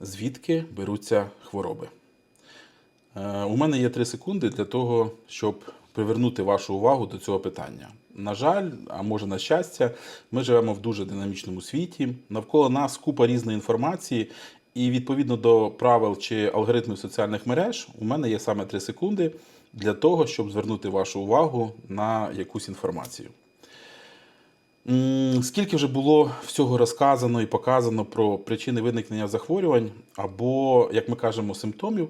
звідки беруться хвороби. Е, У мене є 3 секунди для того, щоб привернути вашу увагу до цього питання. На жаль, а може на щастя, ми живемо в дуже динамічному світі. Навколо нас купа різної інформації, і відповідно до правил чи алгоритмів соціальних мереж, у мене є саме 3 секунди для того, щоб звернути вашу увагу на якусь інформацію. Скільки вже було всього розказано і показано про причини виникнення захворювань або, як ми кажемо, симптомів.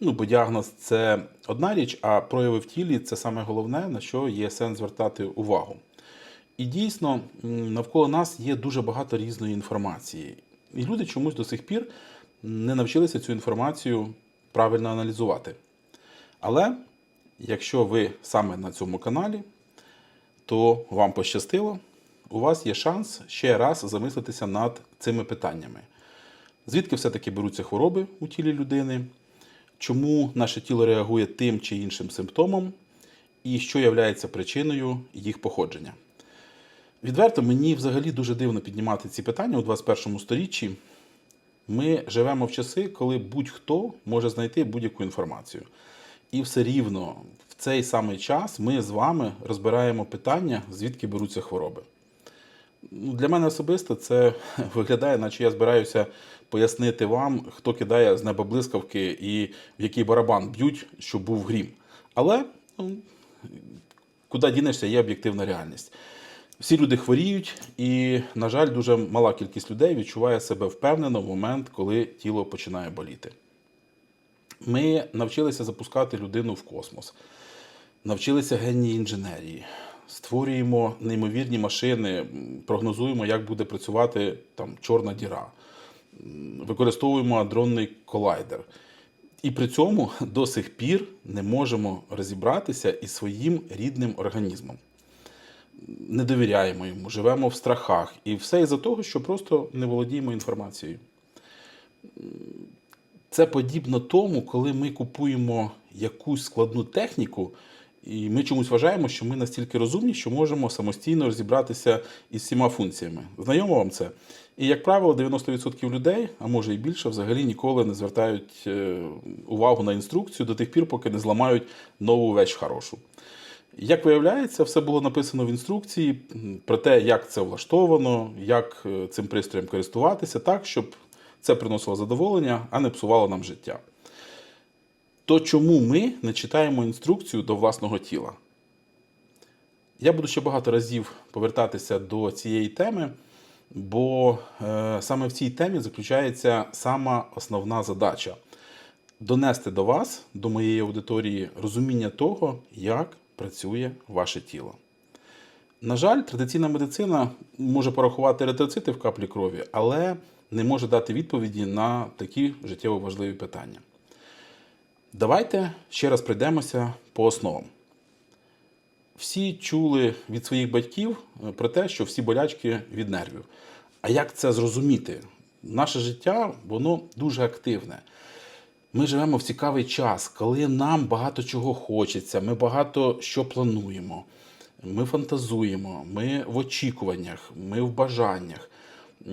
Ну, бо діагноз це одна річ, а прояви в тілі це саме головне, на що є сенс звертати увагу. І дійсно, навколо нас є дуже багато різної інформації. І люди чомусь до сих пір не навчилися цю інформацію правильно аналізувати. Але якщо ви саме на цьому каналі, то вам пощастило, у вас є шанс ще раз замислитися над цими питаннями. Звідки все-таки беруться хвороби у тілі людини, чому наше тіло реагує тим чи іншим симптомом, і що є причиною їх походження. Відверто, мені взагалі дуже дивно піднімати ці питання у 21 сторіччі. Ми живемо в часи, коли будь-хто може знайти будь-яку інформацію. І все рівно в цей самий час ми з вами розбираємо питання, звідки беруться хвороби. Для мене особисто це виглядає, наче я збираюся пояснити вам, хто кидає з неба блискавки і в який барабан б'ють, щоб був грім. Але ну, куди дінешся, є об'єктивна реальність. Всі люди хворіють, і, на жаль, дуже мала кількість людей відчуває себе впевнено в момент, коли тіло починає боліти. Ми навчилися запускати людину в космос, навчилися генній інженерії, створюємо неймовірні машини, прогнозуємо, як буде працювати там чорна діра, використовуємо адронний колайдер. І при цьому до сих пір не можемо розібратися із своїм рідним організмом. Не довіряємо йому, живемо в страхах. І все із-за того, що просто не володіємо інформацією. Це подібно тому, коли ми купуємо якусь складну техніку, і ми чомусь вважаємо, що ми настільки розумні, що можемо самостійно розібратися із всіма функціями. Знайомо вам це? І, як правило, 90% людей, а може і більше, взагалі ніколи не звертають е, увагу на інструкцію до тих пір, поки не зламають нову вещь хорошу. Як виявляється, все було написано в інструкції про те, як це влаштовано, як е, цим пристроєм користуватися, так, щоб це приносило задоволення, а не псувало нам життя. То чому ми не читаємо інструкцію до власного тіла? Я буду ще багато разів повертатися до цієї теми, бо е, саме в цій темі заключається сама основна задача донести до вас, до моєї аудиторії, розуміння того, як працює ваше тіло. На жаль, традиційна медицина може порахувати еритроцити в каплі крові, але не може дати відповіді на такі життєво важливі питання. Давайте ще раз пройдемося по основам. Всі чули від своїх батьків е, про те, що всі болячки від нервів. А як це зрозуміти? Наше життя воно дуже активне. Ми живемо в цікавий час, коли нам багато чого хочеться, ми багато що плануємо, ми фантазуємо, ми в очікуваннях, ми в бажаннях. Е,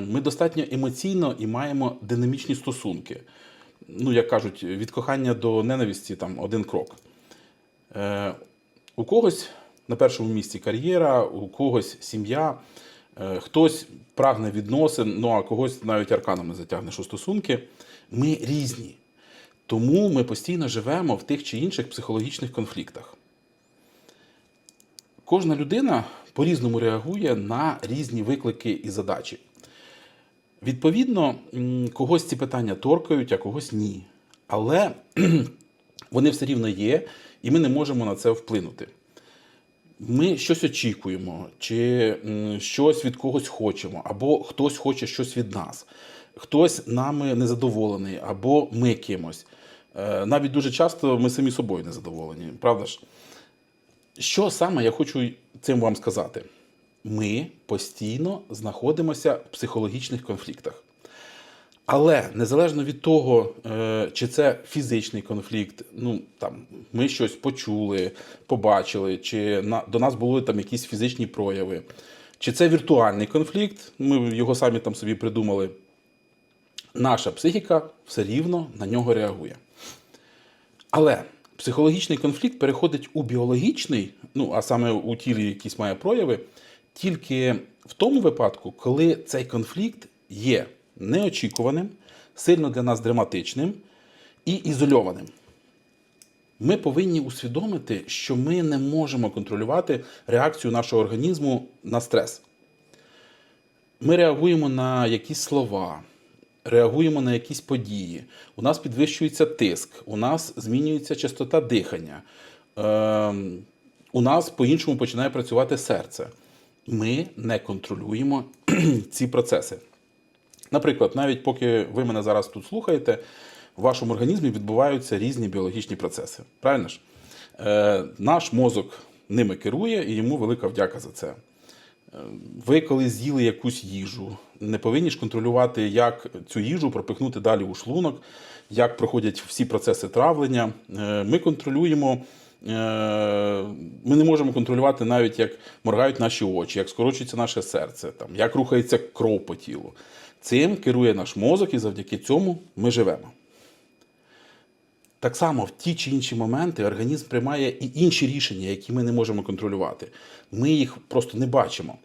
Ми достатньо емоційно і маємо динамічні стосунки. Ну, як кажуть, від кохання до ненависті там один крок. Е, у когось на першому місці кар'єра, у когось сім'я, е, хтось прагне відносин, ну а когось навіть арканами затягнеш у стосунки. Ми різні. Тому ми постійно живемо в тих чи інших психологічних конфліктах. Кожна людина по-різному реагує на різні виклики і задачі. Відповідно, когось ці питання торкають, а когось ні. Але вони все рівно є, і ми не можемо на це вплинути. Ми щось очікуємо, чи щось від когось хочемо, або хтось хоче щось від нас, хтось нами незадоволений, або ми кимось. Е, Навіть дуже часто ми самі собою незадоволені, правда ж? Що саме я хочу цим вам сказати? Ми постійно знаходимося в психологічних конфліктах. Але незалежно від того, е, чи це фізичний конфлікт, ну там ми щось почули, побачили, чи на, до нас були там якісь фізичні прояви, чи це віртуальний конфлікт, ми його самі там собі придумали. наша психіка все рівно на нього реагує. Але психологічний конфлікт переходить у біологічний, ну а саме у тілі якісь має прояви, тільки в тому випадку, коли цей конфлікт є неочікуваним, сильно для нас драматичним і ізольованим. Ми повинні усвідомити, що ми не можемо контролювати реакцію нашого організму на стрес. Ми реагуємо на якісь слова, реагуємо на якісь події. У нас підвищується тиск, у нас змінюється частота дихання, е, у нас по-іншому починає працювати серце. Ми не контролюємо ці процеси. Наприклад, навіть поки ви мене зараз тут слухаєте, в вашому організмі відбуваються різні біологічні процеси. Правильно ж? Е, наш мозок ними керує, і йому велика вдяка за це. Е, Ви, коли з'їли якусь їжу, не повинні ж контролювати, як цю їжу пропихнути далі у шлунок, як проходять всі процеси травлення. Е, Ми контролюємо. Е, Ми не можемо контролювати навіть, як моргають наші очі, як скорочується наше серце, там, як рухається кров по тілу. Цим керує наш мозок, і завдяки цьому ми живемо. Так само в ті чи інші моменти організм приймає і інші рішення, які ми не можемо контролювати. Ми їх просто не бачимо.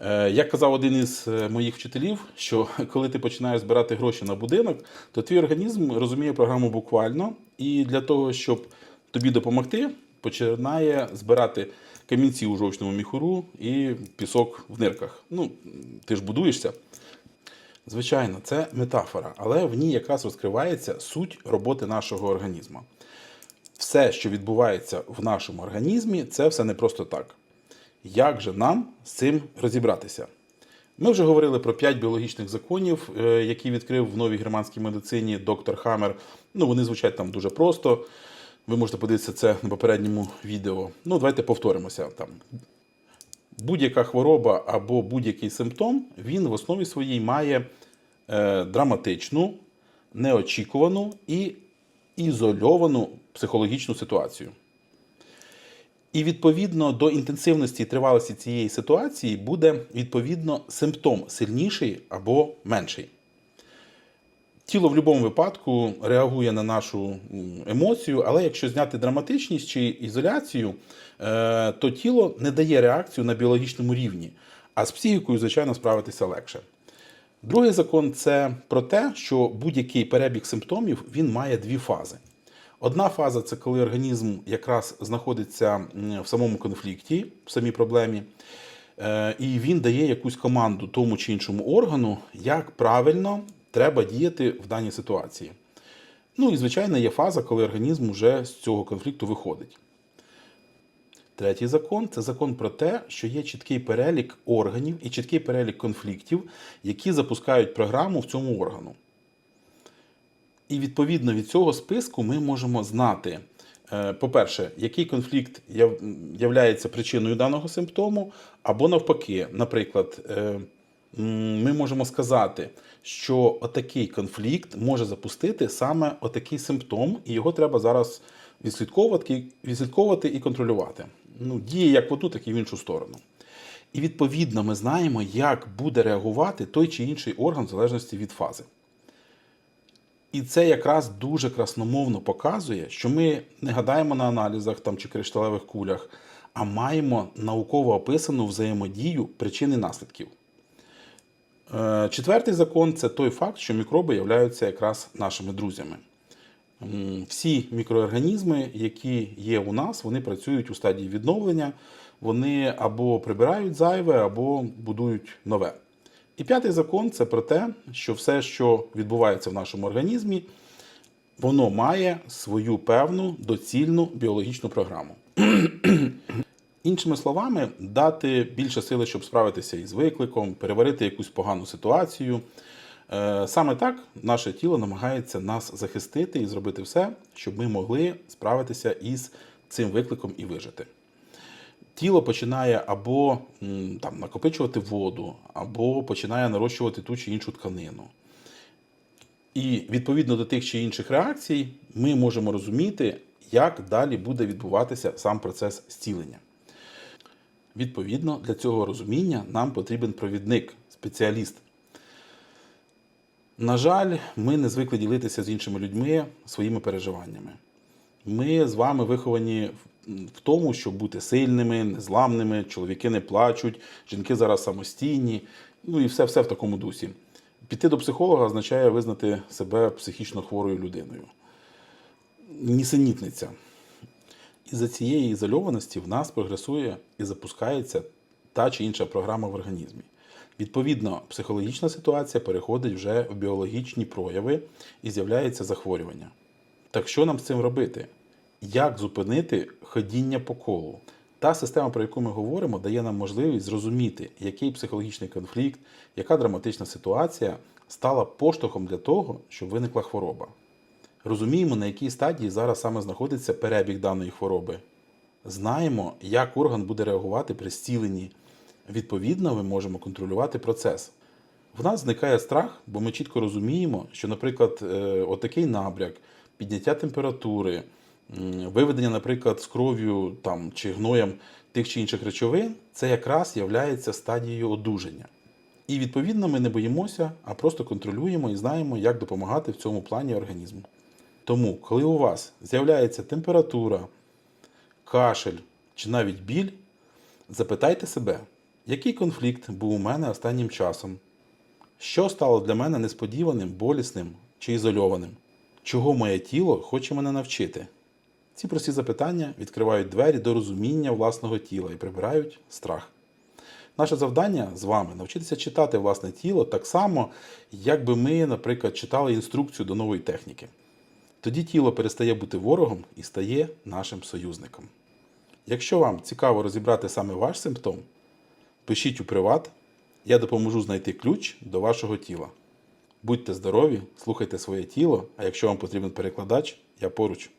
Е, Як казав один із е, моїх вчителів, що коли ти починаєш збирати гроші на будинок, то твій організм розуміє програму буквально, і для того, щоб тобі допомогти, починає збирати камінці у жовчному міхуру і пісок в нирках. Ну, ти ж будуєшся. Звичайно, це метафора, але в ній якраз розкривається суть роботи нашого організму. Все, що відбувається в нашому організмі, це все не просто так. Як же нам з цим розібратися? Ми вже говорили про п'ять біологічних законів, е, які відкрив в новій германській медицині доктор Хаммер. Ну, вони звучать там дуже просто. Ви можете подивитися це на попередньому відео. Ну, давайте повторимося там. Будь-яка хвороба або будь-який симптом, він в основі своїй має е, драматичну, неочікувану і ізольовану психологічну ситуацію. І відповідно до інтенсивності і тривалості цієї ситуації буде відповідно симптом сильніший або менший. Тіло в будь-якому випадку реагує на нашу емоцію, але якщо зняти драматичність чи ізоляцію, е, то тіло не дає реакцію на біологічному рівні, а з психікою, звичайно, справитися легше. Другий закон це про те, що будь-який перебіг симптомів він має дві фази. Одна фаза це коли організм якраз знаходиться в самому конфлікті, в самій проблемі, е, і він дає якусь команду тому чи іншому органу, як правильно треба діяти в даній ситуації. Ну і, звичайно, є фаза, коли організм вже з цього конфлікту виходить. Третій закон це закон про те, що є чіткий перелік органів і чіткий перелік конфліктів, які запускають програму в цьому органу. І відповідно від цього списку ми можемо знати, е, по-перше, який конфлікт являється причиною даного симптому, або навпаки, наприклад, е, ми можемо сказати, що отакий конфлікт може запустити саме отакий симптом, і його треба зараз відслідковувати, відслідковувати і контролювати. Ну, діє як в одну, так і в іншу сторону. І відповідно ми знаємо, як буде реагувати той чи інший орган в залежності від фази. І це якраз дуже красномовно показує, що ми не гадаємо на аналізах там, чи кришталевих кулях, а маємо науково описану взаємодію причин і наслідків. Е, Четвертий закон це той факт, що мікроби являються якраз нашими друзями. Всі мікроорганізми, які є у нас, вони працюють у стадії відновлення, вони або прибирають зайве, або будують нове. І п'ятий закон це про те, що все, що відбувається в нашому організмі, воно має свою певну доцільну біологічну програму. Іншими словами, дати більше сили, щоб справитися із викликом, переварити якусь погану ситуацію. Е, Саме так наше тіло намагається нас захистити і зробити все, щоб ми могли справитися із цим викликом і вижити. Тіло починає або там, накопичувати воду, або починає нарощувати ту чи іншу тканину. І відповідно до тих чи інших реакцій, ми можемо розуміти, як далі буде відбуватися сам процес зцілення. Відповідно, для цього розуміння нам потрібен провідник, спеціаліст. На жаль, ми не звикли ділитися з іншими людьми своїми переживаннями. Ми з вами виховані в- тому, щоб бути сильними, незламними, чоловіки не плачуть, жінки зараз самостійні, ну і все, все в такому дусі. Піти до психолога означає визнати себе психічно хворою людиною. Нісенітниця. Із-за цієї ізольованості в нас прогресує і запускається та чи інша програма в організмі. Відповідно, психологічна ситуація переходить вже в біологічні прояви і з'являється захворювання. Так що нам з цим робити? Як зупинити ходіння по колу? Та система, про яку ми говоримо, дає нам можливість зрозуміти, який психологічний конфлікт, яка драматична ситуація стала поштовхом для того, щоб виникла хвороба. Розуміємо, на якій стадії зараз саме знаходиться перебіг даної хвороби. Знаємо, як орган буде реагувати при зціленні. Відповідно, ми можемо контролювати процес. В нас зникає страх, бо ми чітко розуміємо, що, наприклад, е, отакий набряк, підняття температури, виведення, наприклад, з кров'ю там, чи гноєм тих чи інших речовин, це якраз є стадією одужання. І відповідно ми не боїмося, а просто контролюємо і знаємо, як допомагати в цьому плані організму. Тому, коли у вас з'являється температура, кашель чи навіть біль, запитайте себе, який конфлікт був у мене останнім часом, що стало для мене несподіваним, болісним чи ізольованим, чого моє тіло хоче мене навчити. Ці прості запитання відкривають двері до розуміння власного тіла і прибирають страх. Наше завдання з вами навчитися читати власне тіло так само, як би ми, наприклад, читали інструкцію до нової техніки. Тоді тіло перестає бути ворогом і стає нашим союзником. Якщо вам цікаво розібрати саме ваш симптом, пишіть у приват, я допоможу знайти ключ до вашого тіла. Будьте здорові, слухайте своє тіло, а якщо вам потрібен перекладач, я поруч.